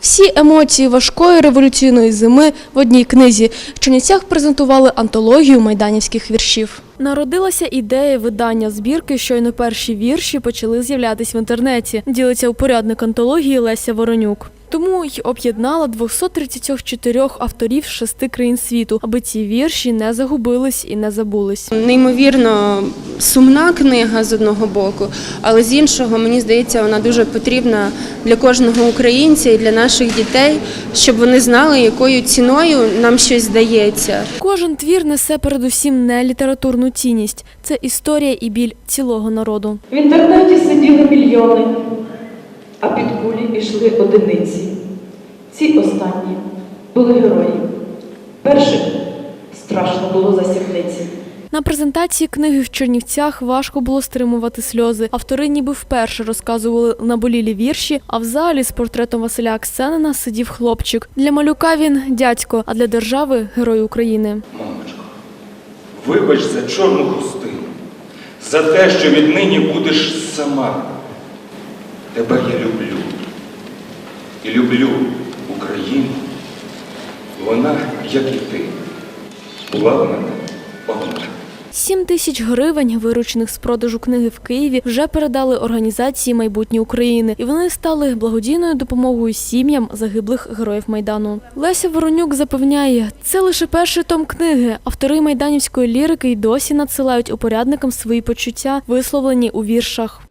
Всі емоції важкої революційної зими в одній книзі. В Чернівцях презентували антологію майданівських віршів. Народилася ідея видання збірки, щойно перші вірші почали з'являтися в інтернеті. Ділиться упорядник антології Леся Воронюк. Тому й об'єднала 234 авторів з шести країн світу, аби ці вірші не загубились і не забулись. Неймовірно сумна книга з одного боку, але з іншого мені здається, вона дуже потрібна для кожного українця і для наших дітей, щоб вони знали, якою ціною нам щось здається. Кожен твір несе передусім не літературну цінність, це історія і біль цілого народу. В інтернеті сиділи мільйони, а під кулі йшли одиниці. Ці останні були герої. Першим страшно було за сірниці. На презентації книги в Чернівцях важко було стримувати сльози. Автори ніби вперше розказували наболілі вірші, а в залі з портретом Василя Аксенина сидів хлопчик. Для малюка він дядько, а для держави герой України. Мамочко, вибач за чорну хустину, за те, що віднині будеш сама. Тебе я люблю. І люблю Україну. Вона, як і ти, була в мене одна. Сім тисяч гривень, виручених з продажу книги в Києві, вже передали організації майбутнє України, і вони стали благодійною допомогою сім'ям загиблих героїв майдану. Леся Воронюк запевняє, це лише перший том книги. Автори майданівської лірики й досі надсилають упорядникам свої почуття, висловлені у віршах.